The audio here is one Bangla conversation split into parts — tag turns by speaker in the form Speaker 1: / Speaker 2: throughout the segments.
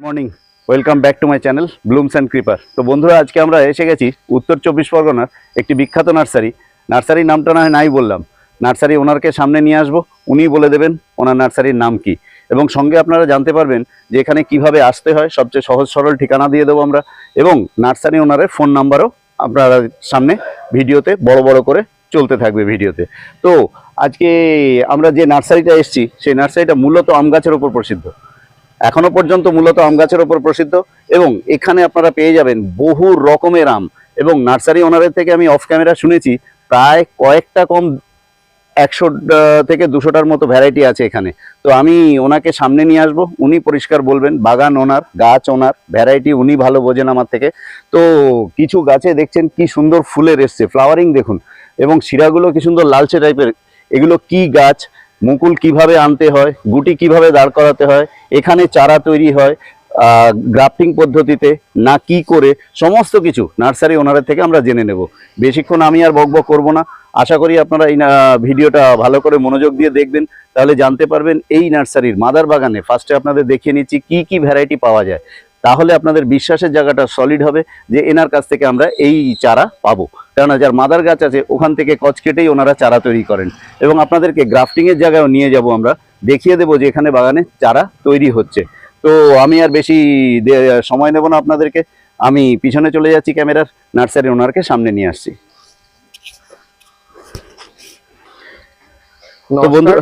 Speaker 1: Morning welcome back to my channel blooms and creeper তো বন্ধুরা, আজকে আমরা এসে গেছি উত্তর চব্বিশ পরগনার একটি বিখ্যাত নার্সারি। নার্সারির নামটা না নাই বললাম। নার্সারি ওনারকে সামনে নিয়ে আসব। উনিই বলে দেবেন ওনার নার্সারির নাম কি। এবং সঙ্গে আপনারা জানতে পারবেন যে এখানে কীভাবে আসতে হয়, সবচেয়ে সহজ সরল ঠিকানা দিয়ে দেবো আমরা। এবং নার্সারি ওনারের ফোন নাম্বারও আপনারা সামনে ভিডিওতে বড় বড় করে চলতে থাকবে ভিডিওতে। তো আজকে আমরা যে নার্সারিটা এসেছি, সেই নার্সারিটা মূলত আম গাছের ওপর প্রসিদ্ধ। এখনও পর্যন্ত মূলত আম গাছের ওপর প্রসিদ্ধ এবং এখানে আপনারা পেয়ে যাবেন বহু রকমের আম এবং নার্সারি ওনারের থেকে আমি অফ ক্যামেরা শুনেছি, প্রায় কয়েকটা কম একশো থেকে দুশোটার মতো ভ্যারাইটি আছে এখানে। তো আমি ওনাকে সামনে নিয়ে আসব, উনি পরিষ্কার বলবেন, বাগান ওনার, গাছ ওনার ভ্যারাইটি উনি ভালো বোঝেন আমার থেকে। তো কিছু গাছে দেখছেন কি সুন্দর ফুলের এসছে ফ্লাওয়ারিং দেখুন। এবং শিরাগুলো কি সুন্দর লালচে টাইপের এগুলো কি গাছ? মুকুল কীভাবে আনতে হয়, গুটি কীভাবে দাঁড় করাতে হয়, এখানে চারা তৈরি হয় গ্রাফটিং পদ্ধতিতে, না কি করে, সমস্ত কিছু নার্সারি ওনারের থেকে আমরা জেনে নেব। বেশিক্ষণ আমি আর বকবক করব না। আশা করি আপনারা এই ভিডিওটা ভালো করে মনোযোগ দিয়ে দেখবেন, তাহলে জানতে পারবেন এই নার্সারির মাদার বাগানে ফার্স্টে আপনাদের দেখিয়ে নিচ্ছি কি কি ভ্যারাইটি পাওয়া যায়। তাহলে আপনাদের বিশ্বাসের জায়গাটা সলিড হবে যে এনার কাছ থেকে আমরা এই চারা পাবো। কেননা যার মাদার গাছ আছে, ওখান থেকে কচ কেটেই ওনারা চারা তৈরি করেন। এবং আপনাদেরকে গ্রাফটিংয়ের জায়গায়ও নিয়ে যাব আমরা। দেখিয়ে দেবো যে এখানে বাগানে চারা তৈরি হচ্ছে। তো আমি আর বেশি সময় নেব না আপনাদেরকে। আমি পিছনে চলে যাচ্ছি ক্যামেরার। নার্সারি ওনারকে সামনে নিয়ে আসছি। তো বন্ধু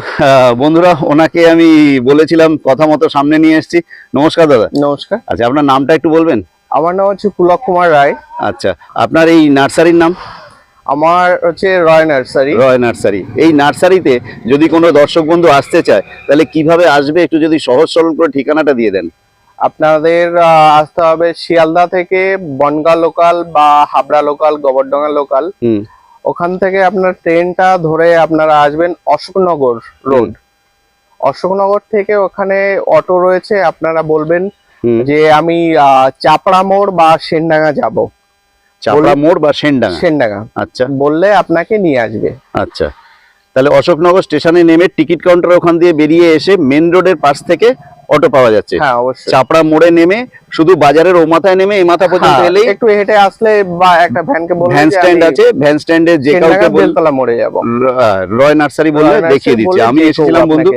Speaker 1: বন্ধুরা ওনাকে আমি বলেছিলাম কথা মতো সামনে নিয়ে এসেছি। নমস্কার দাদা।
Speaker 2: নমস্কার।
Speaker 1: আচ্ছা আপনার নামটা একটু বলবেন?
Speaker 2: আমার নাম হচ্ছে পুলক কুমার রায়।
Speaker 1: আচ্ছা আপনার এই নার্সারির নাম?
Speaker 2: আমার হচ্ছে রয় নার্সারি।
Speaker 1: রয় নার্সারি। এই নার্সারিতে যদি কোনো দর্শক বন্ধু আসতে চায় তাহলে কীভাবে আসবে? একটু যদি সহজ সরল করে ঠিকানাটা দিয়ে দেন।
Speaker 2: আপনাদের আসতে হবে শিয়ালদা থেকে বনগা লোকাল বা হাবড়া লোকাল গোবরডাঙ্গা লোকাল
Speaker 1: হুম।
Speaker 2: ওখান থেকে আপনার ট্রেনটা ধরে আপনারা আসবেন অশোকনগর রোড। অশোকনগর থেকে ওখানে অটো রয়েছে আপনারা বলবেন যে আমি চাপড়া মোড় বা সেনডাঙ্গা যাব।
Speaker 1: চাপড়া মোড় বা সেনডাঙ্গা?
Speaker 2: সেনডাঙ্গা।
Speaker 1: আচ্ছা।
Speaker 2: বললে আপনাকে নিয়ে আসবে।
Speaker 1: আচ্ছা। তাহলে অশোকনগর স্টেশনে নেমে টিকিট কাউন্টার ওখান দিয়ে বেরিয়ে এসে মেন রোডের পাশ থেকে অটো পাওয়া যাচ্ছে।
Speaker 2: হ্যাঁ অবশ্যই।
Speaker 1: চাপড়া মোড়ে নেমে শুধু বাজারের ও মাথায় নেমে এই মাথা পর্যন্ত
Speaker 2: হ্যাঁ,
Speaker 1: এলেই
Speaker 2: একটু হেঁটে আসলে বা একটা ভ্যানকে বলবেন
Speaker 1: ভ্যান স্ট্যান্ড আছে ভ্যান স্ট্যান্ডে যে কাউকে বল-
Speaker 2: বেলতলা মোড়ে যাব।
Speaker 1: রয় নার্সারি
Speaker 2: রয়
Speaker 1: দেখিয়ে দিচ্ছি। আমি এসেছিলাম বন্ধু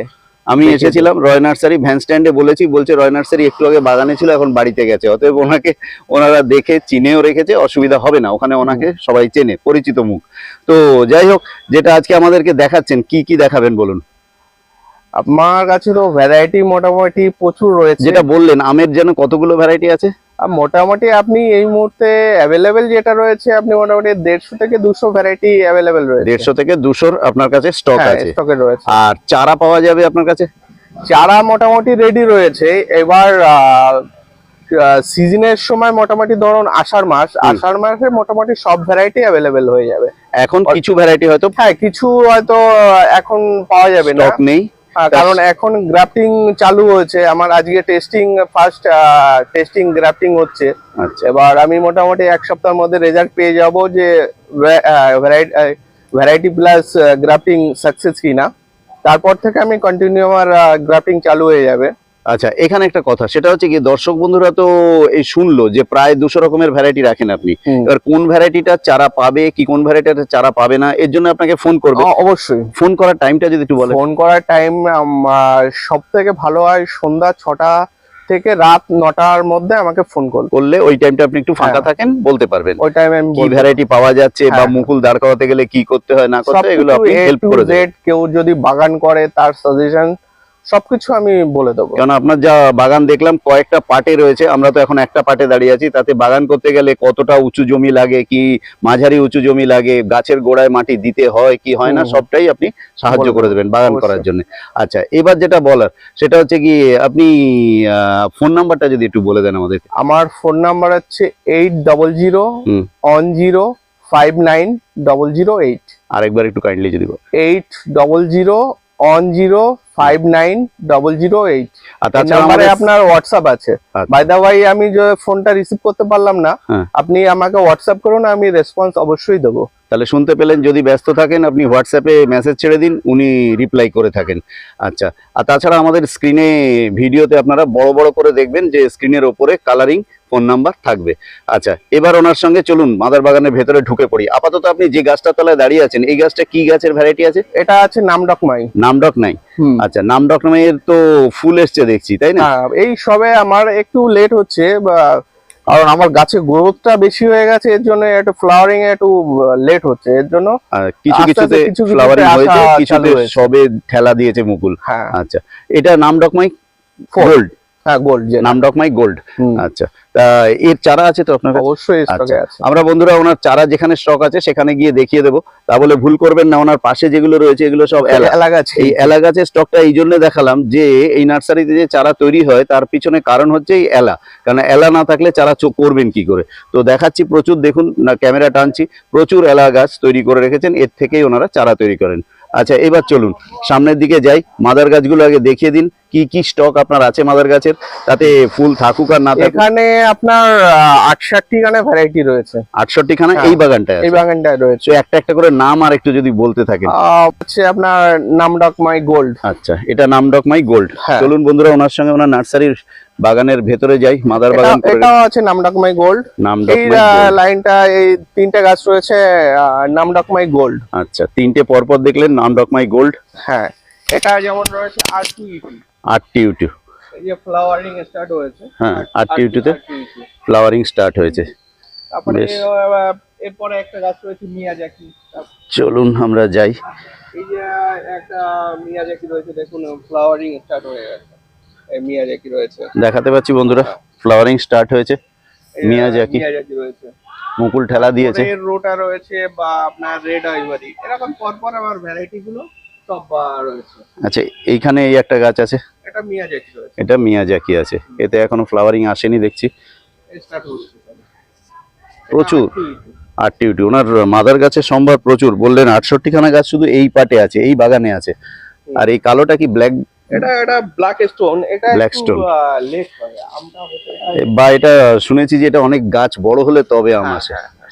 Speaker 1: আমি এসেছিলাম রয় নার্সারি ভ্যান স্ট্যান্ডে বলেছি বলছে রয় নার্সারি একটু আগে বাগানে ছিল এখন বাড়িতে গেছে। অতএব ওনাকে ওনারা দেখে চিনেও রেখেছে অসুবিধা হবে না। ওখানে ওনাকে সবাই চেনে পরিচিত মুখ। তো যাই হোক যেটা আজকে আমাদেরকে দেখাচ্ছেন কি কি দেখাবেন বলুন?
Speaker 2: আমার কাছে তো ভ্যারাইটি মোটামুটি প্রচুর রয়েছে।
Speaker 1: যেটা বললেন আমের যেন কতগুলো ভ্যারাইটি আছে?
Speaker 2: মোটামুটি আপনি এই মুহূর্তে অ্যাভেলেবেল যেটা রয়েছে আপনি মোটামুটি দেড়শো থেকে দুশো ভ্যারাইটি অ্যাভেলেবেল রয়েছে।
Speaker 1: দেড়শো থেকে দুশোর আপনার কাছে স্টক
Speaker 2: হ্যাঁ
Speaker 1: আছে।
Speaker 2: স্টকে রয়েছে।
Speaker 1: আর চারা পাওয়া যাবে আপনার কাছে?
Speaker 2: চারা মোটামুটি রেডি রয়েছে। এবার সিজনের সময় মোটামুটি ধরুন আষাঢ় মাস আষাঢ় মাসে মোটামুটি সব ভ্যারাইটি অ্যাভেলেবেল হয়ে যাবে।
Speaker 1: এখন কিছু ভ্যারাইটি হয়তো
Speaker 2: হ্যাঁ কিছু হয়তো এখন পাওয়া যাবে না।
Speaker 1: স্টক নেই।
Speaker 2: কারণ এখন গ্রাফটিং চালু হয়েছে আমার আজকে টেস্টিং ফার্স্ট টেস্টিং গ্রাফটিং হচ্ছে।
Speaker 1: আচ্ছা।
Speaker 2: এবার আমি মোটামুটি এক সপ্তাহের মধ্যে রেজাল্ট পেয়ে যাব যে ভ্যারাইটি প্লাস গ্রাফটিং সাকসেস কিনা। তারপর থেকে আমি কন্টিনিউ আমার গ্রাফটিং চালু হয়ে যাবে।
Speaker 1: আচ্ছা এখানে একটা কথা সেটা হচ্ছে কি দর্শক বন্ধুরা তো এই শুনলো যে প্রায় দুশো রকমের ভ্যারাইটি রাখেন আপনি। এবার কোন ভ্যারাইটিটা চারা পাবে কি কোন ভ্যারাইটিটা চারা পাবে না এর জন্য আপনাকে ফোন করবে।
Speaker 2: অবশ্যই।
Speaker 1: ফোন করার টাইমটা যদি একটু বলেন।
Speaker 2: ফোন করার টাইম সব থেকে ভালো হয় সন্ধ্যা ছটা থেকে রাত নটার মধ্যে আমাকে ফোন করুন
Speaker 1: করলে ওই টাইমটা আপনি একটু ফাঁকা
Speaker 2: হ্যাঁ।
Speaker 1: থাকেন বলতে পারবেন।
Speaker 2: ওই টাইমে আমি
Speaker 1: কি ভ্যারাইটি পাওয়া যাচ্ছে বা
Speaker 2: হ্যাঁ।
Speaker 1: মুকুল দাঁড় করাতে গেলে কি করতে হয় না করতে এগুলো আপনি হেল্প করে
Speaker 2: Z,
Speaker 1: দেবেন
Speaker 2: কেউ যদি বাগান করে তার সাজেশন সবকিছু আমি বলে দেবো।
Speaker 1: কারণ আপনার যা বাগান দেখলাম কয়েকটা পাটে রয়েছে আমরা তো এখন একটা পাটে দাঁড়িয়ে আছি তাতে বাগান করতে গেলে কতটা উঁচু জমি লাগে কি মাঝারি উঁচু জমি লাগে গাছের গোড়ায় মাটি দিতে হয় কি হয় না সবটাই আপনি সাহায্য করে দেবেন বাগান করার জন্য। আচ্ছা এবার যেটা বলার সেটা হচ্ছে কি আপনি ফোন নাম্বারটা যদি একটু বলে দেন আমাদের
Speaker 2: আমার ফোন নাম্বার হচ্ছে eight double zero. One zero five nine double zero eight.
Speaker 1: আরেকবার একটু কাইন্ডলি যদি
Speaker 2: eight double zero one zero five nine double zero eight নাম্বারে আপনার হোয়াটসঅ্যাপ আছে
Speaker 1: আচ্ছা।
Speaker 2: বাই দা ওয়াই আমি যে ফোনটা রিসিভ করতে পারলাম না
Speaker 1: হ্যাঁ।
Speaker 2: আপনি আমাকে হোয়াটসঅ্যাপ করুন আমি রেসপন্স অবশ্যই দেবো
Speaker 1: তাহলে শুনতে পেলেন যদি ব্যস্ত থাকেন আপনি হোয়াটসঅ্যাপে মেসেজ ছেড়ে দিন উনি রিপ্লাই করে থাকেন আচ্ছা আর তাছাড়া আমাদের স্ক্রিনে ভিডিওতে আপনারা বড় বড় করে দেখবেন যে স্ক্রিনের ওপরে কালারিং ফোন নাম্বার থাকবে। আচ্ছা এবার ওনার সঙ্গে চলুন মাদার বাগানের ভেতরে ঢুকে পড়ি। আপাতত আপনি যে গাছটার তলায় দাঁড়িয়ে আছেন এই গাছটা কি গাছের ভ্যারাইটি আছে?
Speaker 2: এটা আছে নামডকমাই
Speaker 1: নামডক নাই আচ্ছা নামডক নামের তো ফুল এসছে দেখছি তাই না?
Speaker 2: হ্যাঁ এই সবে আমার একটু লেট হচ্ছে বা কারণ আমার গাছের গ্রোথটা বেশি হয়ে গেছে এর জন্য একটু ফ্লাওয়ারিং একটু লেট হচ্ছে এর জন্য
Speaker 1: কিছু কিছুতে ফ্লাওয়ারিং হয়েছে কিছুতে সবে ঠেলা দিয়েছে মুকুল।
Speaker 2: হ্যাঁ।
Speaker 1: আচ্ছা এটা নামডকমাই
Speaker 2: Four। হ্যাঁ gold
Speaker 1: Nam Dok Mai gold আচ্ছা। তা এর চারা আছে তো আপনার
Speaker 2: অবশ্যই
Speaker 1: আচ্ছা। আমরা বন্ধুরা ওনার চারা যেখানে স্টক আছে সেখানে গিয়ে দেখিয়ে দেবো। তা বলে ভুল করবেন না ওনার পাশে যেগুলো রয়েছে এগুলো সব এই স্টকটা এই জন্য দেখালাম যে এই নার্সারিতে যে চারা তৈরি হয় তার পিছনে কারণ হচ্ছে এই এলা। কারণ এলা না থাকলে চারা চো- করবেন কি করে? তো দেখাচ্ছি প্রচুর দেখুন না ক্যামেরা টানছি। প্রচুর এলা গাছ তৈরি করে রেখেছেন এর থেকেই ওনারা চারা তৈরি করেন। আচ্ছা এবার চলুন। সামনের দিকে যাই। মাদার গাছগুলো আগে দেখিয়ে দিন। কি কি স্টক আপনার আছে মাদার গাছের? তাতে ফুল থাকুক আর না থাকুক?
Speaker 2: এখানে আপনার আটষট্টি খানে ভ্যারাইটি রয়েছে।
Speaker 1: আটষট্টি খানা
Speaker 2: হ্যাঁ,
Speaker 1: এই বাগানটায়
Speaker 2: এই
Speaker 1: আছে
Speaker 2: বাগানটায় রয়েছে।
Speaker 1: একটা একটা করে নাম আর একটু যদি বলতে থাকেন।
Speaker 2: আহ, হচ্ছে আপনার নামডকমাই গোল্ড।
Speaker 1: আচ্ছা এটা নামডকমাই গোল্ড।
Speaker 2: হ্যাঁ।
Speaker 1: চলুন বন্ধুরা ওনার সঙ্গে ওনার নার্সারির বাগানের ভেতরে যাই মাদার বাগান
Speaker 2: এটাও আছে নামডকমাই গোল্ড। এই। লাইনটা এই তিনটে গাছ রয়েছে নামডকমাই গোল্ড।
Speaker 1: আচ্ছা তিনটে পরপর দেখলেন নামডকমাই গোল্ড।
Speaker 2: হ্যাঁ এটা যেমন রয়েছে আর টু ইটি ফ্লাওয়ারিং স্টার্ট হয়েছে।
Speaker 1: হ্যাঁ,
Speaker 2: আর-।
Speaker 1: ফ্লাওয়ারিং স্টার্ট হয়েছে।
Speaker 2: এরপরে একটা গাছ রয়েছে মিয়াজাকি
Speaker 1: চলুন আমরা যাই।
Speaker 2: এই যে একটা মিয়াজাকি রয়েছে দেখুন ফ্লাওয়ারিং স্টার্ট হয়ে গেছে। এই মিয়াজাকি রয়েছে।
Speaker 1: দেখাতে পাচ্ছি বন্ধুরা ফ্লাওয়ারিং স্টার্ট হয়েছে মিয়াজাকি।
Speaker 2: মিয়াজাকি রয়েছে।
Speaker 1: মুকুল ঠেলা দিয়েছে।
Speaker 2: রেড রোটা রয়েছে বা আপনার রেড আইভারি এরকম পরপর আমার ভ্যারাইটি গুলো। রয়েছে।
Speaker 1: আচ্ছা এইখানে এই একটা গাছ আছে?
Speaker 2: এটা মিয়াজাকি রয়েছে।
Speaker 1: এটা মিয়াজাকি আছে। এতে এখনও ফ্লাওয়ারিং আসেনি দেখছি। প্রচুর। আটটি ইউটি। ওনার মাদার গাছের সম্ভার প্রচুর। বললেন আটষট্টি খানা গাছ শুধু এই পাটে আছে এই বাগানে আছে। আর এই কালোটা কি ব্ল্যাক
Speaker 2: এটা এটা ব্ল্যাক স্টোন এটা
Speaker 1: Black
Speaker 2: একটু লেট হয়। আমটা
Speaker 1: বা এটা শুনেছি যে এটা অনেক গাছ বড় হলে তবে আম
Speaker 2: হ্যাঁ,
Speaker 1: আসে।
Speaker 2: হ্যাঁ, হ্যাঁ।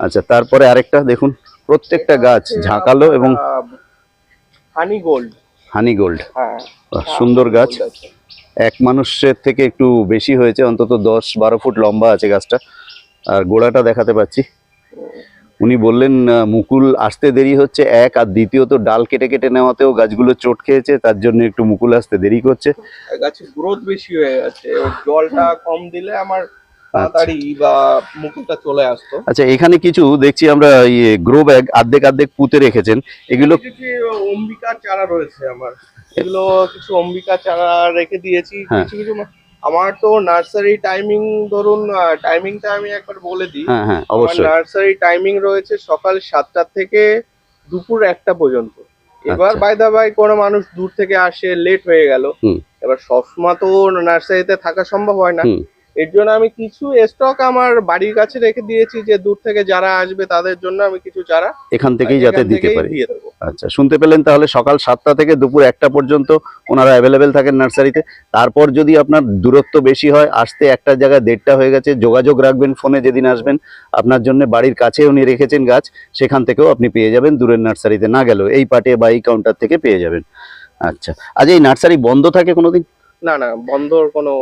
Speaker 1: আচ্ছা তারপরে আরেকটা দেখুন। প্রত্যেকটা গাছ ঝাঁকালো এবং
Speaker 2: হানি গোল্ড।
Speaker 1: হানি গোল্ড।
Speaker 2: হ্যাঁ
Speaker 1: সুন্দর গাছ। এক মানুষের থেকে একটু বেশি হয়েছে অন্তত দশ বারো ফুট লম্বা আছে গাছটা। আর গোড়াটা দেখাতে পাচ্ছি। উনি বললেন মুকুল আসতে দেরি হচ্ছে এক আর দ্বিতীয়ত ডাল কেটে কেটে নেওয়াতেও গাছগুলো চোট খেয়েছে তার জন্য একটু মুকুল আসতে দেরি করছে।
Speaker 2: গাছের গ্রোথ বেশি হয়ে গেছে জলটা কম দিলে আমার তাড়াতাড়ি বা মুকুলটা চলে আসতো।
Speaker 1: আচ্ছা এখানে কিছু দেখছি আমরা ইয়ে গ্রো ব্যাগ আর্ধেক আর্ধেক পুঁতে রেখেছেন। এগুলো
Speaker 2: অম্বিকার চারা রয়েছে আমার। এগুলো কিছু অম্বিকা চারা রেখে দিয়েছি।
Speaker 1: হ্যাঁ।
Speaker 2: কিছু কিছু আমার তো নার্সারি টাইমিং ধরুন টাইমিংটা আমি একবার বলে দিই।
Speaker 1: হ্যাঁ হ্যাঁ অবশ্যই।
Speaker 2: নার্সারি টাইমিং রয়েছে সকাল সাতটা থেকে দুপুর একটা পর্যন্ত। এবার
Speaker 1: আচ্ছা।
Speaker 2: বাই দা বাই কোনো মানুষ দূর থেকে আসে লেট হয়ে গেল। এবার সবসময় তো নার্সারিতে থাকা সম্ভব হয় না। এর জন্য আমি কিছু স্টক আমার বাড়ির কাছে রেখে দিয়েছি যে দূর থেকে যারা আসবে তাদের জন্য আমি কিছু চারা
Speaker 1: এখান থেকেই যাতে দিতে পারি। আচ্ছা শুনতে পেলেন তাহলে সকাল সাতটা থেকে দুপুর একটা পর্যন্ত ওনারা অ্যাভেলেবেল থাকেন নার্সারিতে। তারপর যদি আপনার দূরত্ব বেশি হয় আসতে একটা জায়গায় দেড়টা হয়ে গেছে যোগাযোগ রাখবেন ফোনে যেদিন আসবেন আপনার জন্য বাড়ির কাছে উনি রেখেছেন গাছ সেখান থেকেও আপনি পেয়ে যাবেন দূরের নার্সারিতে। না গেলেও এই পাটে বা এই কাউন্টার থেকে পেয়ে যাবেন। আচ্ছা আজ এই নার্সারি বন্ধ থাকে কোনোদিন?
Speaker 2: না না বন্ধর কোনো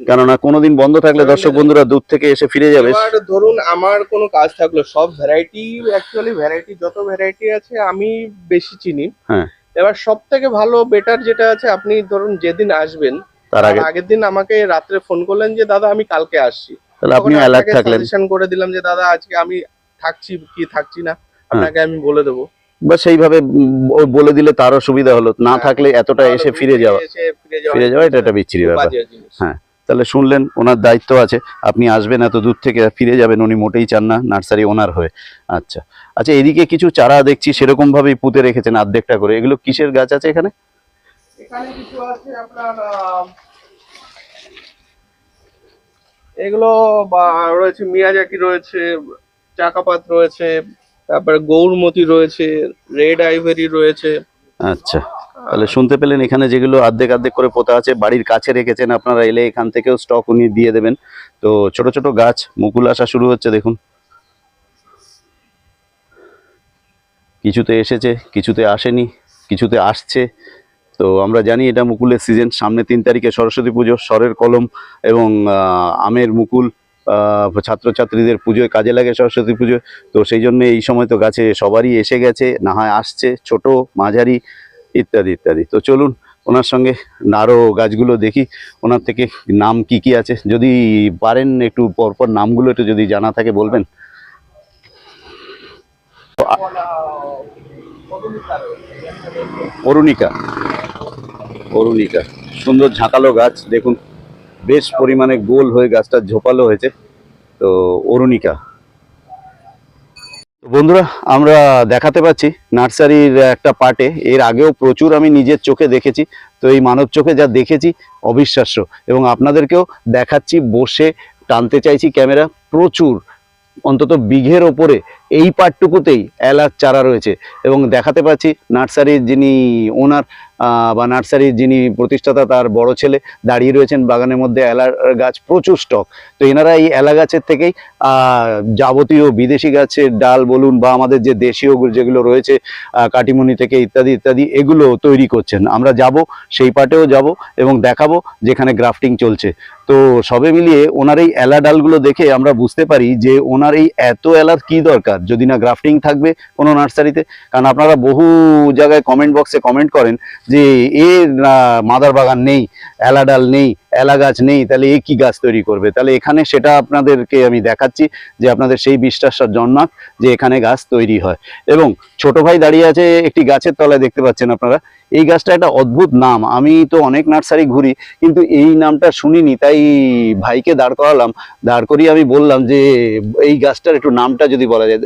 Speaker 1: কেননা কোনোদিন বন্ধ থাকলে দর্শক বন্ধুরা দূর থেকে এসে ফিরে যাবে।
Speaker 2: এবার ধরুন আমার কোনো কাজ থাকল সব ভ্যারাইটি অ্যাকচুয়ালি ভ্যারাইটি যত ভ্যারাইটি আছে আমি বেশি চিনি।
Speaker 1: হ্যাঁ।
Speaker 2: এবার সব থেকে ভালো বেটার যেটা আছে আপনি ধরুন যেদিন আসবেন
Speaker 1: তার আগে
Speaker 2: আগের দিন আমাকে রাত্রে ফোন করলেন যে দাদা আমি কালকে আসছি।
Speaker 1: তাহলে আপনিও অ্যালার্ট থাকলেন।
Speaker 2: করে দিলাম যে দাদা আজকে আমি থাকছি কি থাকছি না আপনাকে আমি বলে দেবো।
Speaker 1: বা সেইভাবে বলে দিলে তারও সুবিধা হলো। না
Speaker 2: হ্যাঁ।
Speaker 1: থাকলে এতটা এসে ফিরে যাওয়া
Speaker 2: ফিরে যাওয়া
Speaker 1: এটা একটা বিচ্ছিরি ব্যাপার। হ্যাঁ। তাহলে শুনলেন ওনার দায়িত্ব আছে। আপনি আসবেন এত দূর থেকে ফিরে যাবেন উনি মোটেই চান না নার্সারি ওনার হয়ে। আচ্ছা। আচ্ছা এদিকে কিছু চারা দেখছি সেরকম ভাবেই পুঁতে রেখেছেন আর্ধেকটা করে। এগুলো কিসের গাছ আছে এখানে?
Speaker 2: এগুলো বা রয়েছে মিয়াজাকি রয়েছে চাকাপাত রয়েছে তারপরে গৌরমতি রয়েছে, রেড আইভেরি রয়েছে।
Speaker 1: আচ্ছা তাহলে শুনতে পেলেন এখানে যেগুলো আর্ধেক আর্ধেক করে পোতা আছে, বাড়ির কাছে রেখেছেন আপনারা, এলে এখান থেকেও স্টক উনি দিয়ে দেবেন। তো ছোট ছোট গাছ, মুকুল আসা শুরু হচ্ছে, দেখুন। কিছুতে এসেছে, কিছুতে আসেনি, কিছুতে আসছে। তো আমরা জানি এটা মুকুলের সিজন সামনে তিন তারিখে সরস্বতী পুজো, স্বরের কলম এবং আমের মুকুল। ছাত্রছাত্রীদের পুজোয় কাজে লাগে সরস্বতী পুজো। তো সেই জন্য এই সময় তো গাছে সবারই এসে গেছে, না হয় আসছে, ছোট, মাঝারি ইত্যাদি ইত্যাদি। তো চলুন ওনার সঙ্গে আরও গাছগুলো দেখি, ওনার থেকে নাম কি কি আছে। যদি পারেন একটু পরপর নামগুলো একটু যদি জানা থাকে বলবেন। অরুণিকা। অরুণিকা, সুন্দর ঝাঁকালো গাছ, দেখুন। বেশ পরিমাণে গোল হয়ে গাছটা ঝোপালো হয়েছে। তো অরুণিকা। বন্ধুরা, আমরা দেখাতে পাচ্ছি নার্সারির একটা পার্টে এর আগেও প্রচুর আমি নিজের চোখে দেখেছি। তো এই মানব চোখে যা দেখেছি, অবিশ্বাস্য। এবং আপনাদেরকেও দেখাচ্ছি, বসে টানতে চাইছি ক্যামেরা। প্রচুর, অন্তত বিঘের ওপরে এই পাটটুকুতেই এলাচ চারা রয়েছে। এবং দেখাতে পাচ্ছি নার্সারির যিনি ওনার বা নার্সারির যিনি প্রতিষ্ঠাতা তার বড় ছেলে দাঁড়িয়ে রয়েছেন বাগানের মধ্যে এলা গাছ, প্রচুর স্টক। তো এনারা এই এলা গাছের থেকেই যাবতীয় বিদেশি গাছের ডাল বলুন বা আমাদের যে দেশীয় যেগুলো রয়েছে কাটিমনি থেকে ইত্যাদি ইত্যাদি, এগুলো তৈরি করছেন। আমরা যাব, সেই পাটেও যাব এবং দেখাবো যেখানে গ্রাফটিং চলছে। তো সবে মিলিয়ে ওনার এই এলা ডালগুলো দেখে আমরা বুঝতে পারি যে ওনার এই এত এলার কি দরকার? যদি না গ্রাফটিং থাকবে কোনো নার্সারিতে, কারণ আপনারা বহু জায়গায় কমেন্ট বক্সে কমেন্ট করেন যে এর মাদার বাগান নেই, অ্যালাডাল নেই এলা গাছ নেই, তাহলে এ কি গাছ তৈরি করবে? তাহলে এখানে সেটা আপনাদেরকে আমি দেখাচ্ছি যে আপনাদের সেই বিশ্বাসটা জন্মাক যে এখানে গাছ তৈরি হয়। এবং ছোট ভাই দাঁড়িয়ে আছে একটি গাছের তলায়, দেখতে পাচ্ছেন আপনারা? এই গাছটা একটা অদ্ভুত নাম। আমি তো অনেক নার্সারি ঘুরি, কিন্তু এই নামটা শুনিনি, তাই ভাইকে দাঁড় করালাম। দাঁড় করিয়ে আমি বললাম যে, এই গাছটার একটু নামটা যদি বলা যায়।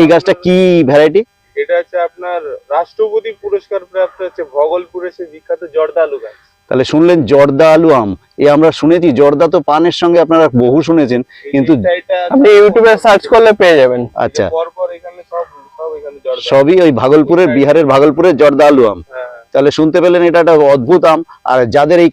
Speaker 1: এই গাছটা কি ভ্যারাইটি?
Speaker 3: এটা হচ্ছে আপনার রাষ্ট্রপতি পুরস্কার প্রাপ্ত হচ্ছে ভগলপুরে সে বিখ্যাত জর্দালু গাছ।
Speaker 1: তাহলে শুনলেন জর্দা আলু আম। এ আমরা শুনেছি জর্দা তো পানের সঙ্গে আপনারা বহু শুনেছেন কিন্তু
Speaker 2: আপনি ইউটিউবে সার্চ করলে পেয়ে যাবেন।
Speaker 1: আচ্ছা।
Speaker 3: পর পর এখানে সব সব এখানে জর্দা।
Speaker 1: সবই ওই ভাগলপুরের বিহারের ভাগলপুরের জর্দা আলু আম।
Speaker 3: হ্যাঁ
Speaker 1: তাহলে শুনতে পেলেন এটা একটা অদ্ভুত আম। আর যাদের এই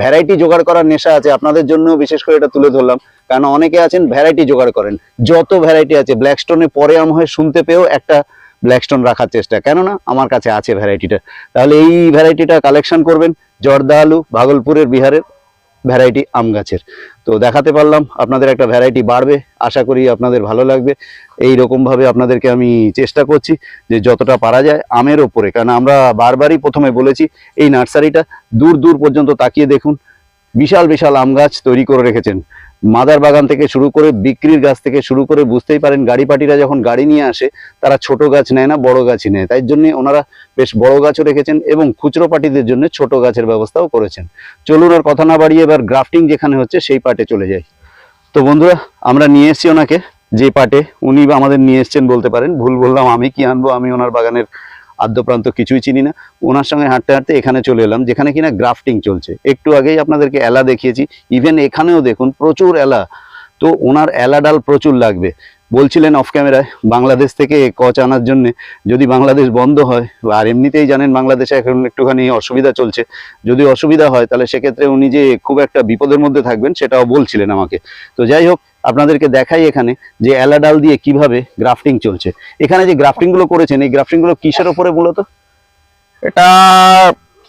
Speaker 1: ভ্যারাইটি জোগাড় করার নেশা আছে আপনাদের জন্য বিশেষ করে এটা তুলে ধরলাম। কারণ অনেকে আছেন ভ্যারাইটি জোগাড় করেন। যত ভ্যারাইটি আছে ব্ল্যাকস্টোনে পরে আম হয় শুনতে পেয়েও একটা ব্ল্যাকস্টোন রাখার চেষ্টা। কেননা আমার কাছে আছে ভ্যারাইটিটা তাহলে এই ভ্যারাইটিটা কালেকশন করবেন জর্দা আলু, ভাগলপুরের, বিহারের ভ্যারাইটি আম গাছের। তো দেখাতে পারলাম, আপনাদের একটা ভ্যারাইটি বাড়বে, আশা করি আপনাদের ভালো লাগবে। এই রকমভাবে আপনাদেরকে আমি চেষ্টা করছি যে যতটা পারা যায় আমের ওপরে। কারণ আমরা বারবারই প্রথমে বলেছি, এই নার্সারিটা দূর দূর পর্যন্ত তাকিয়ে দেখুন। বিশাল বিশাল আম গাছ তৈরি করে রেখেছেন। মাদার বাগান থেকে শুরু করে, বিক্রির গাছ থেকে শুরু করে, বুঝতেই পারেন গাড়ি পাটিরা যখন গাড়ি নিয়ে আসে, তারা ছোট গাছ নেয় না, বড় গাছই নেয়। তাই জন্য ওনারা বেশ বড় গাছও রেখেছেন এবং খুচরো পাটিদের জন্য ছোট গাছের ব্যবস্থাও করেছেন। চলুন আর কথা না বাড়িয়ে এবার গ্রাফটিং যেখানে হচ্ছে, সেই পাটে চলে যাই। তো বন্ধুরা, আমরা নিয়ে এসেছি ওনাকে, যে পাটে উনি আমাদের নিয়ে এসছেন বলতে পারেন। ভুল বললাম, আমি কি আনব, আমি ওনার বাগানের আদ্যপ্রান্ত কিছুই চিনি না। ওনার সঙ্গে হাঁটতে হাঁটতে এখানে চলে এলাম, যেখানে কিনা গ্রাফটিং চলছে। একটু আগেই আপনাদেরকে এলা দেখিয়েছি। ইভেন এখানেও দেখুন প্রচুর এলা। তো ওনার এলা ডাল প্রচুর লাগবে। বলছিলেন অফ ক্যামেরায় বাংলাদেশ থেকে কচ আনার জন্য যদি বাংলাদেশ বন্ধ হয় আর এমনিতেই জানেন বাংলাদেশে এখন একটুখানি অসুবিধা চলছে। যদি অসুবিধা হয় তাহলে সেক্ষেত্রে উনি যে খুব একটা বিপদের মধ্যে থাকবেন সেটাও বলছিলেন আমাকে। তো যাই হোক আপনাদেরকে দেখাই এখানে যে এলা ডাল দিয়ে কীভাবে গ্রাফটিং চলছে। এখানে যে গ্রাফটিংগুলো করেছেন এই গ্রাফটিংগুলো কিসের ওপরে মূলত?
Speaker 2: এটা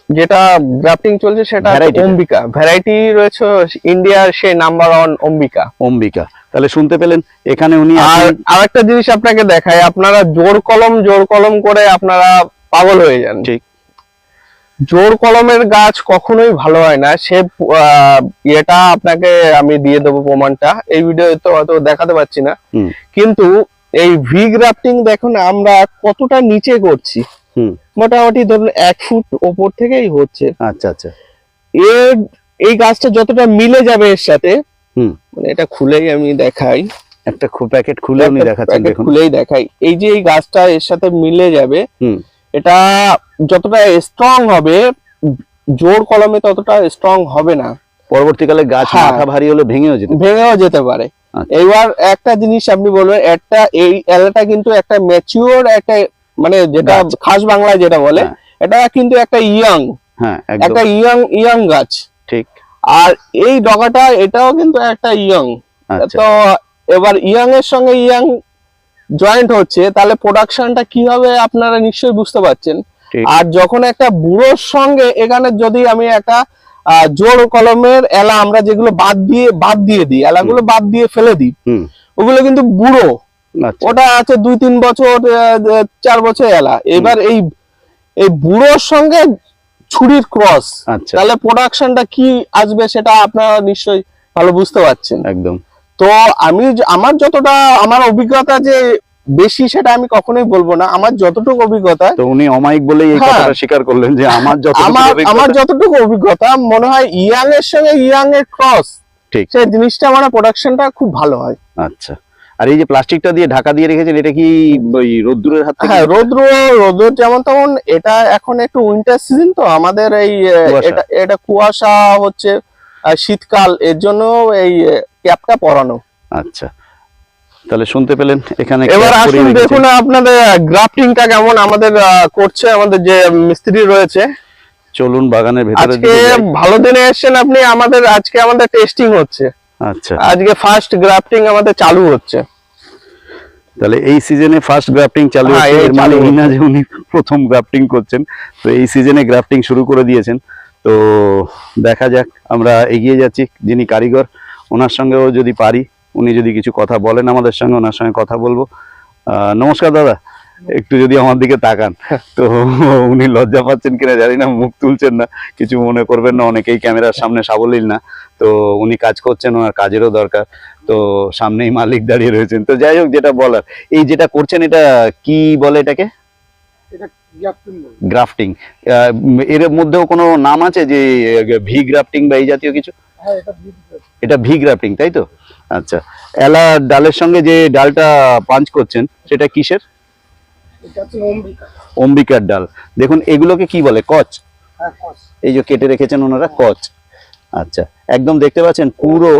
Speaker 2: যেটা গ্রাফটিং চলছে সেটা অম্বিকা। ভ্যারাইটি রয়েছে ইন্ডিয়ার সেই নাম্বার ওয়ান অম্বিকা।
Speaker 1: অম্বিকা। তাহলে শুনতে পেলেন এখানে উনি
Speaker 2: আর আরেকটা জিনিস আপনাকে দেখাই আপনারা জোর কলম জোর কলম করে আপনারা পাগল হয়ে যান।
Speaker 1: ঠিক।
Speaker 2: জোর কলমের গাছ কখনোই ভালো হয় না। সে ইয়েটা আপনাকে আমি দিয়ে দেবো প্রমাণটা। এই ভিডিও তো হয়তো দেখাতে পারছি না। কিন্তু এই ভি গ্রাফটিং দেখুন আমরা কতটা নিচে করছি। মোটামুটি ধরুন এক ফুট ওপর থেকেই হচ্ছে।
Speaker 1: আচ্ছা আচ্ছা।
Speaker 2: এর এই গাছটা যতটা মিলে যাবে এর সাথে
Speaker 1: হুম।
Speaker 2: মানে এটা খুলেই আমি দেখাই।
Speaker 1: একটা প্যাকেট খুলে উনি
Speaker 2: একটা
Speaker 1: দেখাচ্ছেন দেখুন।
Speaker 2: খুলেই দেখাই। এই যে এই গাছটা এর সাথে মিলে যাবে এটা যতটা স্ট্রং হবে জোর কলমে ততটা স্ট্রং হবে না।
Speaker 1: পরবর্তীকালে গাছ
Speaker 2: হ্যাঁ।
Speaker 1: মাথা ভারী হলে ভেঙেও যেতে
Speaker 2: ভেঙেও যেতে পারে।
Speaker 1: আচ্ছা।
Speaker 2: এবার একটা জিনিস আপনি বলবেন একটা এই এলাটা কিন্তু একটা ম্যাচিওর একটা মানে যেটা খাস বাংলায় যেটা বলে
Speaker 1: হ্যাঁ।
Speaker 2: এটা কিন্তু একটা ইয়াং
Speaker 1: হ্যাঁ
Speaker 2: একটা ইয়াং ইয়াং গাছ। আর এই ডগাটা এটাও কিন্তু একটা ইয়াং।
Speaker 1: আচ্ছা।
Speaker 2: তো এবার ইয়াং এর সঙ্গে ইয়াং জয়েন্ট হচ্ছে তাহলে প্রোডাকশনটা কি হবে আপনারা নিশ্চয়ই বুঝতে পারছেন? আর যখন একটা বুড়োর সঙ্গে এখানে যদি আমি একটা জোর কলমের এলা আমরা যেগুলো বাদ দিয়ে বাদ দিয়ে দিই এলাগুলো বাদ দিয়ে ফেলে দিই ওগুলো কিন্তু বুড়ো।
Speaker 1: আচ্ছা।
Speaker 2: ওটা আছে দুই তিন বছর চার বছর এলা। এবার এই এই বুড়োর সঙ্গে ছুরির ক্রস
Speaker 1: আচ্ছা।
Speaker 2: তাহলে প্রোডাকশনটা কি আসবে সেটা আপনারা নিশ্চয়ই ভালো বুঝতে পারছেন।
Speaker 1: একদম।
Speaker 2: তো আমি আমার যতটা আমার অভিজ্ঞতা যে বেশি সেটা আমি কখনোই বলব না। আমার যতটুকু অভিজ্ঞতা
Speaker 1: তো উনি অমায়িক বলেই এই
Speaker 2: হ্যাঁ।
Speaker 1: কথাটা স্বীকার করলেন যে আমার যত
Speaker 2: আমার আমার যতটুকু অভিজ্ঞতা মনে হয় ইয়াং এর সঙ্গে ইয়াং এর ক্রস
Speaker 1: ঠিক।
Speaker 2: সেই জিনিসটা মানে প্রোডাকশনটা খুব ভালো হয়।
Speaker 1: আচ্ছা। আর এই যে প্লাস্টিকটা দিয়ে ঢাকা দিয়ে রেখেছেন এটা কি ওই রোদ্দুরের হাত থেকে?
Speaker 2: হ্যাঁ রৌদ্র রৌদ্র যেমন তেমন এটা এখন একটু উইন্টার সিজন তো আমাদের এই। এটা এটা কুয়াশা হচ্ছে শীতকাল এর জন্য এই ক্যাপটা পরানো।
Speaker 1: আচ্ছা। তাহলে শুনতে পেলেন এখানে
Speaker 2: এবার আসুন দেখুন আপনাদের গ্রাফটিংটা কেমন আমাদের করছে আমাদের যে মিস্ত্রি রয়েছে।
Speaker 1: চলুন বাগানের ভেতরে
Speaker 2: আজকে ভালো দিনে এসেছেন আপনি আমাদের আজকে আমাদের টেস্টিং হচ্ছে।
Speaker 1: আচ্ছা।
Speaker 2: আজকে ফার্স্ট গ্রাফটিং আমাদের চালু হচ্ছে।
Speaker 1: তাহলে এই সিজনে ফার্স্ট গ্রাফটিং চালু
Speaker 2: হ্যাঁ,
Speaker 1: হচ্ছে এর মানে এই না যে উনি প্রথম গ্রাফটিং করছেন তো এই সিজনে গ্রাফটিং শুরু করে দিয়েছেন। তো দেখা যাক আমরা এগিয়ে যাচ্ছি যিনি কারিগর ওনার সঙ্গেও যদি পারি উনি যদি কিছু কথা বলেন আমাদের সঙ্গে ওনার সঙ্গে কথা বলব। নমস্কার দাদা। একটু যদি আমার দিকে তাকান তো উনি লজ্জা পাচ্ছেন কিনা জানি না মুখ তুলছেন না কিছু মনে করবেন না অনেকেই ক্যামেরার সামনে সাবলীল না তো উনি কাজ করছেন ওনার কাজেরও দরকার তো সামনেই মালিক দাঁড়িয়ে রয়েছেন তো যাই হোক যেটা বলার এই যেটা করছেন এটা কি বলে এটাকে? গ্রাফটিং এর মধ্যেও কোনো নাম আছে যে ভি গ্রাফটিং বা এই জাতীয় কিছু? এটা ভি গ্রাফটিং। তাই তো? আচ্ছা এলা ডালের সঙ্গে যে ডালটা পাঞ্চ করছেন সেটা কিসের? অম্বিকার ডাল। দেখুন এগুলোকে কি বলে? কচ? এই যে কেটে রেখেছেন ওনারা কচ। আচ্ছা একদম দেখতে পাচ্ছেন পুরো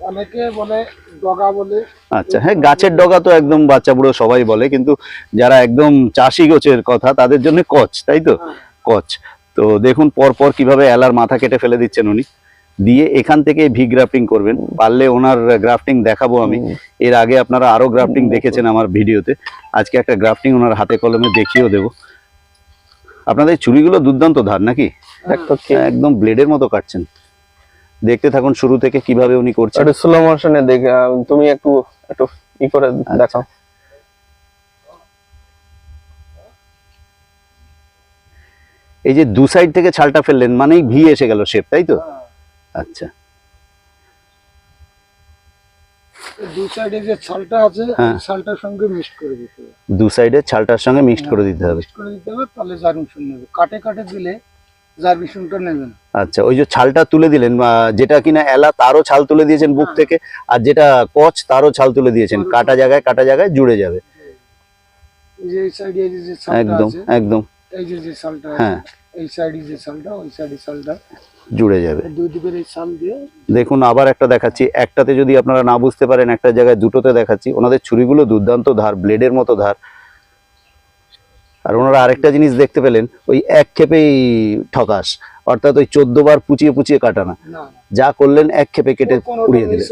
Speaker 4: অনেকে বলে ডগা বলে।
Speaker 1: আচ্ছা হ্যাঁ গাছের ডগা তো একদম বাচ্চা বুড়ো সবাই বলে কিন্তু যারা একদম চাষি গোছের কথা তাদের জন্য কচ তাই তো? কচ। তো দেখুন পর পর কীভাবে এলার মাথা কেটে ফেলে দিচ্ছেন উনি। দিয়ে এখান থেকে ভি গ্রাফটিং করবেন। পারলে ওনার গ্রাফটিং দেখাবো আমি। এর আগে আপনারা আরও গ্রাফটিং দেখেছেন আমার ভিডিওতে। আজকে একটা গ্রাফটিং ওনার হাতে কলমে দেখিয়েও দেবো। আপনাদের চুরিগুলো দুর্দান্ত ধার নাকি? একদম ব্লেডের মতো কাটছেন। দেখতে থাকুন শুরু থেকে কীভাবে উনি করছেন।
Speaker 2: একটু স্লো মোশনে দেখে তুমি একটু একটু ই করে দেখাও।
Speaker 1: এই যে দু সাইড থেকে ছালটা ফেললেন মানেই ভি এসে গেল শেপ তাই তো? আচ্ছা।
Speaker 4: দু সাইডে যে ছালটা আছে
Speaker 1: হ্যাঁ।
Speaker 4: ছালটার সঙ্গে মিক্স করে দিতে হবে।
Speaker 1: দু সাইডে ছালটার সঙ্গে মিক্সড করে দিতে হবে।
Speaker 4: মিক্স করে দিতে হবে তাহলে জার্মিশন নেবে। কাটে কাটে দিলে জার্মিশনটা
Speaker 1: আচ্ছা ওই যে ছালটা তুলে দিলেন যেটা কিনা এলা তারও ছাল তুলে দিয়েছেন বুক
Speaker 4: হ্যাঁ।
Speaker 1: থেকে আর যেটা কচ তারও ছাল তুলে দিয়েছেন কাটা জায়গায় কাটা জায়গায় জুড়ে যাবে।
Speaker 4: এই যে সাইডে যে যে ছালটা
Speaker 1: একদম একদম।
Speaker 4: এই যে যে ছালটা
Speaker 1: হ্যাঁ।
Speaker 4: এই সাইডে যে ওই সাইডে
Speaker 1: জুড়ে যাবে।
Speaker 4: এই দুই দিকের এই ছাল দিয়ে
Speaker 1: দেখুন আবার একটা দেখাচ্ছি। একটাতে যদি আপনারা না বুঝতে পারেন একটা জায়গায় দুটোতে দেখাচ্ছি। ওনাদের ছুরিগুলো দুর্দান্ত ধার ব্লেডের মতো ধার। আর ওনারা আরেকটা জিনিস দেখতে পেলেন ওই এক ক্ষেপেই ঠকাস। অর্থাৎ ওই চোদ্দ বার পুচিয়ে পুচিয়ে কাটা না।
Speaker 4: না। না
Speaker 1: যা করলেন এক ক্ষেপে কেটে উড়িয়ে দিলেন।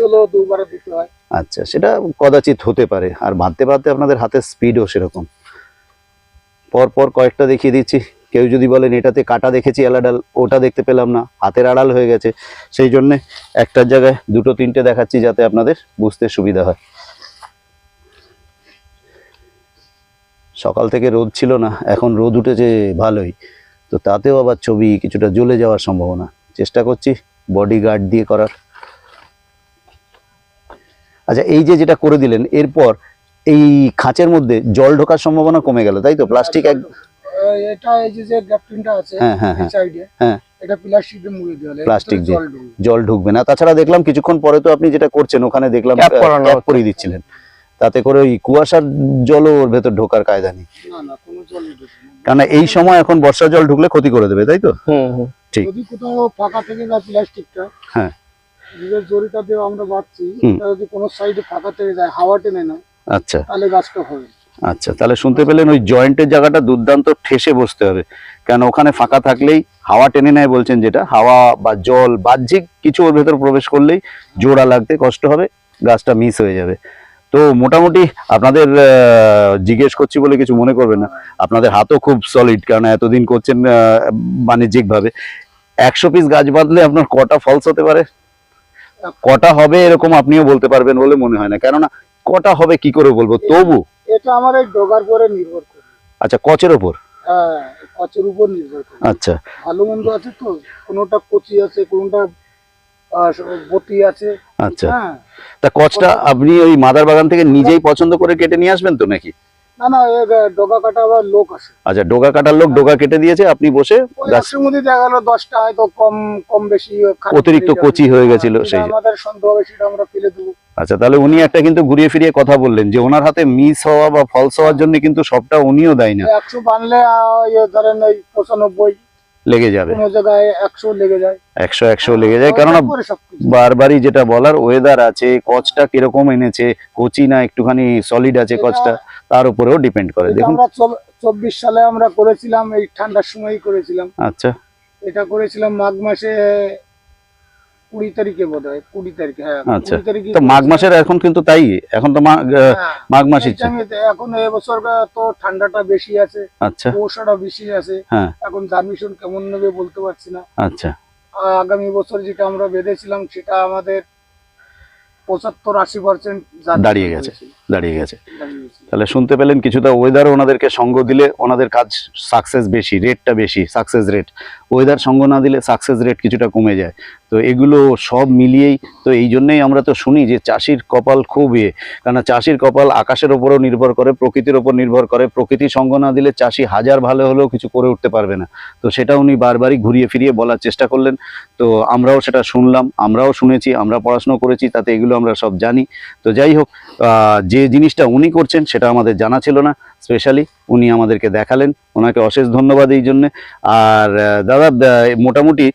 Speaker 1: আচ্ছা সেটা কদাচিৎ হতে পারে। আর ভাবতে ভাবতে আপনাদের হাতের স্পিডও সেরকম। পর পর কয়েকটা দেখিয়ে দিচ্ছি। কেউ যদি বলেন, এটাতে কাটা দেখেছি, এলাডাল, ওটা দেখতে পেলাম না, হাতের আড়াল হয়ে গেছে। সেই জন্যে একটার জায়গায় দুটো, তিনটে দেখাচ্ছি যাতে আপনাদের বুঝতে সুবিধা হয়। সকাল থেকে রোদ ছিল না, এখন রোদ উঠেছে ভালোই। তো তাতেও আবার ছবি কিছুটা জ্বলে যাওয়ার সম্ভাবনা। চেষ্টা করছি বডি গার্ড দিয়ে করার। আচ্ছা এই যে যেটা করে দিলেন, এরপর এই খাঁচের মধ্যে জল ঢোকার সম্ভাবনা কমে গেল, তাই তো? প্লাস্টিক এক
Speaker 4: এটা এই যে যে গ্যাপটিনটা আছে
Speaker 1: হ্যাঁ হ্যাঁ হ্যাঁ।
Speaker 4: সাইডে
Speaker 1: হ্যাঁ।
Speaker 4: এটা প্লাস্টিক দিয়ে মুড়ে দেওয়া হলে
Speaker 1: প্লাস্টিক দিয়ে।
Speaker 4: জল ঢুকবে।
Speaker 1: না। তাছাড়া দেখলাম কিছুক্ষণ পরে তো আপনি যেটা করছেন ওখানে দেখলাম
Speaker 2: Cap
Speaker 1: ক্যাপ পরিয়ে দিচ্ছিলেন। তাতে করে ওই কুয়াশার জলও ওর ভেতর ঢোকার কায়দা নেই।
Speaker 4: না না কোনো জলই
Speaker 1: কারণ এই সময় এখন বর্ষা জল ঢুকলে ক্ষতি করে দেবে তাই তো?
Speaker 2: হুম হুম।
Speaker 1: ঠিক।
Speaker 4: যদি কোথাও ফাঁকা থেকে যায় প্লাস্টিকটা
Speaker 1: হ্যাঁ।
Speaker 4: যে জরিটা দিয়ে আমরা বাঁধছি যদি কোনো সাইডে ফাঁকা থেকে যায় হাওয়া টেনে না
Speaker 1: আচ্ছা।
Speaker 4: তাহলে গাছটা হবে
Speaker 1: আচ্ছা তাহলে শুনতে পেলেন ওই জয়েন্টের জায়গাটা দুর্দান্ত ঠেসে বসতে হবে। কারণ ওখানে ফাঁকা থাকলেই হাওয়া টেনে নেয় বলছেন যেটা, হাওয়া বা জল বাহ্যিক কিছু ওর ভেতর প্রবেশ করলেই জোড়া লাগতে কষ্ট হবে, গাছটা মিস হয়ে যাবে। তো মোটামুটি আপনাদের জিজ্ঞেস করছি বলে কিছু মনে করবেন না। আপনাদের হাতও খুব সলিড কারণ এতদিন করছেন বাণিজ্যিকভাবে। একশো পিস গাছ বাঁধলে আপনার কটা ফলস হতে পারে? কটা হবে এরকম আপনিও বলতে পারবেন বলে মনে হয় না। কেননা কটা হবে কি করে বলব? তবু
Speaker 4: এটা আমার এই ডগার পরে নির্ভর করে।
Speaker 1: আচ্ছা কচের ওপর
Speaker 4: হ্যাঁ কচের উপর নির্ভর করে।
Speaker 1: আচ্ছা।
Speaker 4: ভালো মন্দ আছে তো? কোনোটা কচি আছে কোনোটা আছে।
Speaker 1: আচ্ছা।
Speaker 4: হ্যাঁ।
Speaker 1: তা কচটা আপনি ওই মাদার বাগান থেকে নিজেই পছন্দ করে কেটে নিয়ে আসবেন তো নাকি?
Speaker 4: না না কাটা আবার লোক আছে।
Speaker 1: আচ্ছা ডোগা কাটার লোক ডোগা কেটে দিয়েছে আপনি বসে
Speaker 4: ওই
Speaker 1: গাছ
Speaker 4: মধ্যে দেখা গেলো দশটা হয়তো কম কম বেশি
Speaker 1: অতিরিক্ত কচি হয়ে গেছিল
Speaker 4: হ্যাঁ,
Speaker 1: সেই।
Speaker 4: আমাদের সন্দেহ হবে সেটা আমরা ফেলে দেবো।
Speaker 1: আচ্ছা তাহলে উনি একটা কিন্তু ঘুরিয়ে ফিরিয়ে কথা বললেন যে ওনার হাতে মিস হওয়া বা ফলস হওয়ার জন্য কিন্তু সবটা উনিও দেয় না।
Speaker 4: একশো বানলে ইয়ে ধরেন ওই পঁচানব্বই
Speaker 1: লেগে যাবে।
Speaker 4: একশো লেগে যায়।
Speaker 1: একশো লেগে যায়। কেননা বারবারই যেটা বলার ওয়েদার আছে কচটা কীরকম এনেছে কচি না একটুখানি সলিড আছে কচটা তার উপরেও ডিপেন্ড করে। দেখুন।
Speaker 4: চব্বিশ সালে আমরা করেছিলাম এই ঠান্ডার সময়ই করেছিলাম।
Speaker 1: আচ্ছা।
Speaker 4: এটা করেছিলাম মাঘ মাসে কুড়ি তারিখে বোধ হয় কুড়ি তারিখে হ্যাঁ
Speaker 1: আচ্ছা। তো মাঘ মাসের এখন কিন্তু তাই এখন তো মাঘ আহ,
Speaker 4: হ্যাঁ,
Speaker 1: মাসই
Speaker 4: এখন এবছর তো ঠান্ডাটা বেশি আছে
Speaker 1: আচ্ছা
Speaker 4: বেশি আছে
Speaker 1: হ্যাঁ।
Speaker 4: এখন জার্মিশন কেমন নেবে বলতে পারছি না
Speaker 1: আচ্ছা
Speaker 4: আগামী বছর যেটা আমরা বেঁধেছিলাম সেটা আমাদের পঁচাত্তর আশি পার্সেন্ট
Speaker 1: দাঁড়িয়ে গেছে। দাঁড়িয়ে গেছে। তাহলে শুনতে পেলেন কিছুটা ওয়েদার ওনাদেরকে সঙ্গ দিলে ওনাদের কাজ সাকসেস বেশি রেটটা বেশি সাকসেস রেট ওয়েদার সঙ্গ না দিলে সাকসেস রেট কিছুটা কমে যায়। তো এগুলো সব মিলিয়েই তো এই জন্যেই আমরা তো শুনি যে চাষির কপাল খুব ইয়ে কেন চাষির কপাল আকাশের ওপরও নির্ভর করে প্রকৃতির ওপর নির্ভর করে। প্রকৃতি সঙ্গ না দিলে চাষি হাজার ভালো হলেও কিছু করে উঠতে পারবে না। তো সেটা উনি বারবারই ঘুরিয়ে ফিরিয়ে বলার চেষ্টা করলেন। তো আমরাও সেটা শুনলাম আমরাও শুনেছি আমরা পড়াশুনো করেছি তাতে এগুলো আমরা সব জানি। তো যাই হোক যে জিনিসটা উনি করছেন সেটা আমাদের জানা ছিল না স্পেশালি উনি আমাদেরকে দেখালেন। ওনাকে অশেষ ধন্যবাদ এই জন্যে। আর দাদা মোটামুটি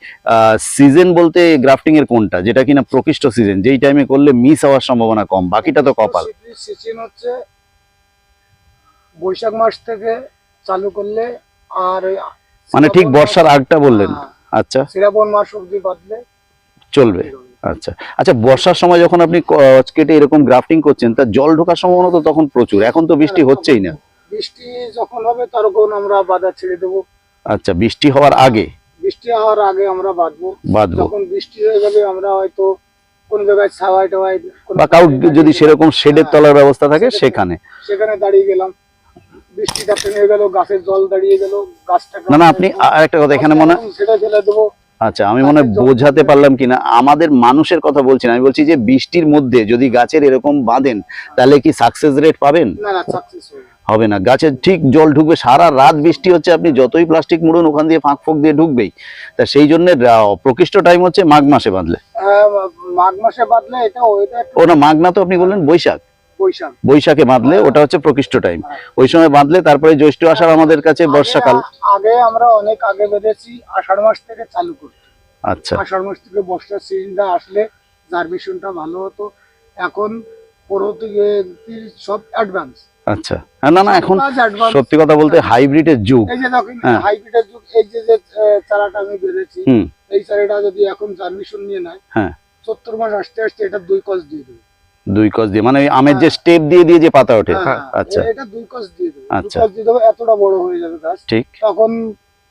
Speaker 1: সিজন বলতে গ্রাফটিং এর কোনটা? যেটা কিনা প্রকৃষ্ট সিজন যেই টাইমে করলে মিস হওয়ার সম্ভাবনা কম। বাকিটা তো কপাল।
Speaker 4: সিজন হচ্ছে বৈশাখ মাস থেকে চালু করলে আর
Speaker 1: মানে ঠিক বর্ষার আগটা বললেন।
Speaker 4: হ্যাঁ,
Speaker 1: আচ্ছা।
Speaker 4: শ্রাবণ মাস অব্দি বাদলে
Speaker 1: চলবে। আচ্ছা। আচ্ছা বর্ষার সময় যখন আপনি কেটে এরকম গ্রাফটিং করছেন তা জল ঢোকার সম্ভাবনা তো তখন প্রচুর। এখন তো বৃষ্টি হচ্ছেই না।
Speaker 4: বৃষ্টি যখন হবে তখন আমরা বাধা ছেড়ে দেবো।
Speaker 1: আচ্ছা বৃষ্টি হওয়ার আগে?
Speaker 4: বৃষ্টি হওয়ার আগে আমরা বাঁধবো।
Speaker 1: বাঁধবো।
Speaker 4: যখন বৃষ্টি হয়ে যাবে আমরা হয়তো কোন জায়গায় ছাওয়াই টাওয়াই
Speaker 1: বা কাউ যদি সেরকম শেডের
Speaker 4: হ্যাঁ,
Speaker 1: তলার ব্যবস্থা থাকে সেখানে
Speaker 4: সেখানে। দাঁড়িয়ে গেলাম। বৃষ্টিটা থেমে গেল গাছের জল দাঁড়িয়ে গেল গাছটা
Speaker 1: না না আপনি আর একটা কথা এখানে মনে
Speaker 4: সেটা ফেলে দেবো।
Speaker 1: আচ্ছা আমি মনে হয় বোঝাতে পারলাম কিনা। আমাদের মানুষের কথা বলছি না। আমি বলছি যে বৃষ্টির মধ্যে যদি গাছের এরকম বাঁধেন তাহলে কি সাকসেস রেট পাবেন। হবে না। গাছের ঠিক জল ঢুকবে সারা রাত বৃষ্টি হচ্ছে আপনি যতই প্লাস্টিক মুড়ুন ওখান দিয়ে ফাঁক ফোঁক দিয়ে ঢুকবেই। তা সেই জন্য প্রকৃষ্ট টাইম হচ্ছে মাঘ মাসে বাঁধলে।
Speaker 4: মাঘ মাসে এটা
Speaker 1: ও না মাঘ না তো আপনি বললেন বৈশাখ।
Speaker 4: বৈশাখ।
Speaker 1: বাঁধলে ওটা হচ্ছে প্রকৃষ্ট টাইম ওই সময় বাঁধলে তারপরে জ্যৈষ্ঠ আষাঢ় আমাদের কাছে বর্ষাকাল।
Speaker 4: আগে- আমরা অনেক আগে বেঁধেছি আষাঢ় মাস থেকে চালু করতে
Speaker 1: আচ্ছা।
Speaker 4: আষাঢ় মাস থেকে বর্ষার সিজনটা আসলে জার্মিশনটা ভালো হতো। এখন পরবর্তী সব অ্যাডভান্স
Speaker 1: আচ্ছা। হ্যাঁ, না না এখন সত্যি কথা বলতে হাইব্রিডের যুগ।
Speaker 4: এই যে
Speaker 1: হ্যাঁ।
Speaker 4: হাইব্রিডের যুগ এই যে যে চারাটা আমি বেঁধেছি এই চারাটা যদি এখন জার্মিশন নিয়ে নেয়
Speaker 1: হ্যাঁ।
Speaker 4: সত্তর মাস আসতে আসতে এটা দুই কস দিয়ে দেবে।
Speaker 1: দুই কস দিয়ে মানে আমের যে
Speaker 4: হ্যাঁ।
Speaker 1: স্টেপ দিয়ে দিয়ে যে পাতা ওঠে
Speaker 4: হ্যাঁ,
Speaker 1: আচ্ছা
Speaker 4: এটা দুই কস দিয়ে দেবে দুই
Speaker 1: আচ্ছা।
Speaker 4: কস দিয়ে দেবে এতটা বড় হয়ে যাবে গাছ
Speaker 1: ঠিক
Speaker 4: তখন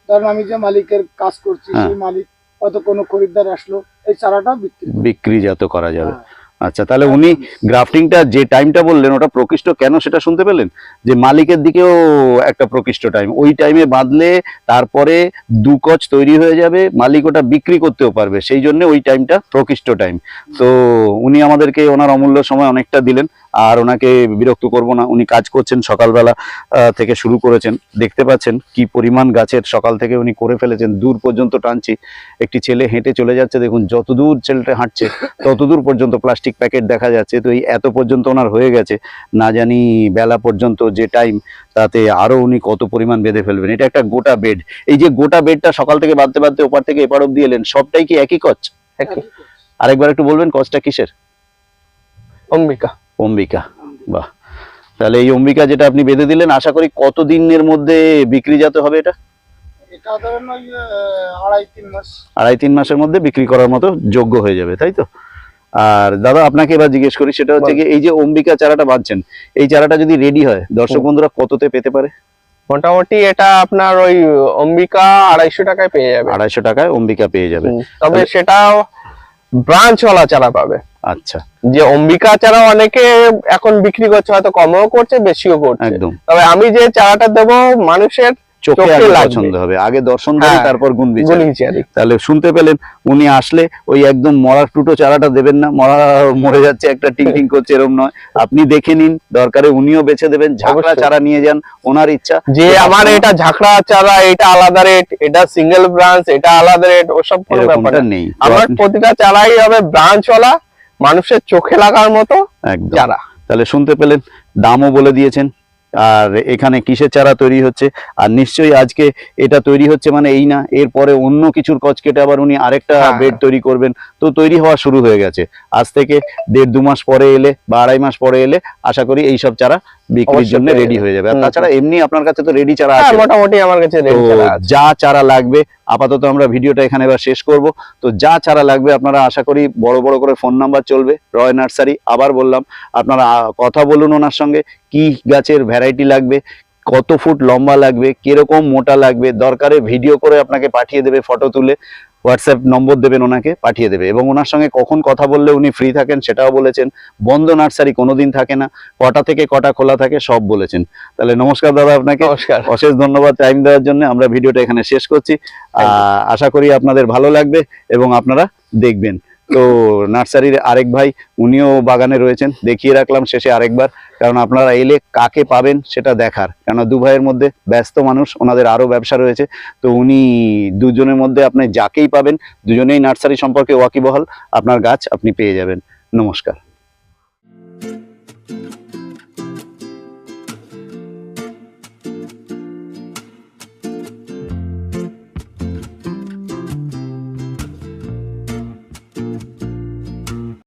Speaker 4: ধরুন আমি যে মালিকের কাজ করছি
Speaker 1: হ্যাঁ।
Speaker 4: সেই মালিক হয়তো কোনো খরিদ্দার আসলো এই চারাটা বিক্রি।
Speaker 1: বিক্রিজাত করা যাবে
Speaker 4: হ্যাঁ।
Speaker 1: আচ্ছা তাহলে উনি গ্রাফটিংটা যে টাইমটা বললেন, ওটা প্রকৃষ্ট কেন সেটা শুনতে পেলেন? যে মালিকের দিকেও একটা প্রকৃষ্ট টাইম। ওই টাইমে বাঁধলে তারপরে দু কচ তৈরি হয়ে যাবে, মালিক ওটা বিক্রি করতেও পারবে। সেই জন্য ওই টাইমটা প্রকৃষ্ট টাইম। তো উনি আমাদেরকে ওনার অমূল্য সময় অনেকটা দিলেন। আর ওনাকে বিরক্ত করব না। উনি কাজ করছেন সকালবেলা থেকে শুরু করেছেন। দেখতে পাচ্ছেন কি পরিমাণ গাছের সকাল থেকে উনি করে ফেলেছেন। দূর পর্যন্ত টানছি। একটি ছেলে হেঁটে চলে যাচ্ছে। দেখুন যত দূর ছেলেটা হাঁটছে ততদূর পর্যন্ত প্লাস্টিক প্যাকেট দেখা যাচ্ছে। তো এই এত পর্যন্ত ওনার হয়ে গেছে। না জানি বেলা পর্যন্ত যে টাইম তাতে আরও উনি কত পরিমাণ বেঁধে ফেলবেন। এটা একটা গোটা বেড। এই যে গোটা বেডটা সকাল থেকে বাঁধতে বাঁধতে ওপার থেকে এপার অব্দি এলেন সবটাই কি একই কচ। আরেকবার একটু বলবেন কচটা কিসের?
Speaker 2: অম্বিকা।
Speaker 1: অম্বিকা বাহ। তাহলে এই অম্বিকা যেটা আপনি বেঁধে দিলেন আশা করি কত দিনের মধ্যে বিক্রিজাত হবে এটা?
Speaker 4: আড়াই তিন
Speaker 1: মাসের মধ্যে বিক্রি করার মতো যোগ্য হয়ে যাবে তাই তো? আর দাদা আপনাকে এবার জিজ্ঞেস করি সেটা হচ্ছে এই যে অম্বিকা চারাটা বাঁধছেন এই চারাটা যদি রেডি হয় দর্শক বন্ধুরা কততে পেতে পারে?
Speaker 2: মোটামুটি এটা আপনার ওই অম্বিকা আড়াইশো টাকায় পেয়ে যাবে।
Speaker 1: আড়াইশো টাকায় অম্বিকা পেয়ে যাবে।
Speaker 2: তবে
Speaker 1: তাহলে-
Speaker 2: সেটা ব্রাঞ্চ চারা পাবে।
Speaker 1: আচ্ছা।
Speaker 2: যে অম্বিকা চারা অনেকে এখন বিক্রি করছে হয়তো কমও করছে বেশিও করছে।
Speaker 1: একদম।
Speaker 2: তবে আমি যে চারাটা দেবো মানুষের
Speaker 1: চোখে
Speaker 2: চোখে
Speaker 1: আগে
Speaker 2: লাগবে।
Speaker 1: পছন্দ হবে। আগে দর্শন ধরে তারপর গুণ বিচার। তাহলে শুনতে পেলেন উনি আসলে ওই একদম মরা টুটো চারাটা দেবেন না। মরা মরে যাচ্ছে একটা টিং টিং করছে এরকম নয়। আপনি দেখে নিন দরকারে উনিও বেছে দেবেন ঝাঁকড়া। চারা নিয়ে যান ওনার ইচ্ছা।
Speaker 2: যে আমার এটা ঝাঁকড়া চারা এটা আলাদা রেট এটা সিঙ্গেল ব্রাঞ্চ এটা আলাদা রেট ওসব কোনো ব্যাপার
Speaker 1: নেই।
Speaker 2: আমার প্রতিটা চারাই হবে ব্রাঞ্চ ওয়ালা মানুষের চোখে লাগার মতো চারা।
Speaker 1: তাহলে শুনতে পেলেন দামও বলে দিয়েছেন আর এখানে কিসের চারা তৈরি হচ্ছে? আর নিশ্চয়ই আজকে এটা তৈরি হচ্ছে মানে এই না এরপরে অন্য কিছুর কচ কেটে আবার উনি আরেকটা
Speaker 2: হ্যাঁ।
Speaker 1: বেড তৈরি করবেন। তো তৈরি হওয়া শুরু হয়ে গেছে। আজ থেকে দেড় দু মাস পরে এলে বা আড়াই মাস পরে এলে আশা করি এই সব চারা বিক্রির জন্য রেডি হয়ে যাবে। আর তাছাড়া এমনি আপনার কাছে তো রেডি চারা
Speaker 2: হ্যাঁ
Speaker 1: আছে।
Speaker 2: মোটামুটি আমার কাছে
Speaker 1: যা চারা লাগবে আপাতত আমরা ভিডিওটা এখানে এবার শেষ করব। তো যা ছাড়া লাগবে আপনারা আশা করি বড় বড় করে ফোন নাম্বার চলবে, রয় নার্সারি, আবার বললাম, আপনারা কথা বলুন ওনার সঙ্গে, কি গাছের ভ্যারাইটি লাগবে, কত ফুট লম্বা লাগবে, কীরকম মোটা লাগবে, দরকারে ভিডিও করে আপনাকে পাঠিয়ে দেবে ফটো তুলে। হোয়াটসঅ্যাপ নম্বর দেবেন ওনাকে পাঠিয়ে দেবে। এবং ওনার সঙ্গে কখন কথা বললে উনি ফ্রি থাকেন সেটাও বলেছেন। বন্ধ নার্সারি কোনোদিন থাকে না। কটা থেকে কটা খোলা থাকে সব বলেছেন। তাহলে নমস্কার দাদা আপনাকে।
Speaker 2: নমস্কার।
Speaker 1: অশেষ ধন্যবাদ টাইম দেওয়ার জন্য। আমরা ভিডিওটা এখানে শেষ করছি। আশা করি আপনাদের ভালো লাগবে এবং আপনারা দেখবেন। তো নার্সারির আরেক ভাই, উনিও বাগানে রয়েছেন। দেখিয়ে রাখলাম শেষে আরেকবার, কারণ আপনারা এলে কাকে পাবেন সেটা দেখার। কেন দু ভাইয়ের মধ্যে ব্যস্ত মানুষ, ওনাদের আরও ব্যবসা রয়েছে। তো উনি দুজনের মধ্যে আপনি যাকেই পাবেন, দুজনেই নার্সারি সম্পর্কে ওয়াকিবহাল, আপনার গাছ আপনি পেয়ে যাবেন। নমস্কার।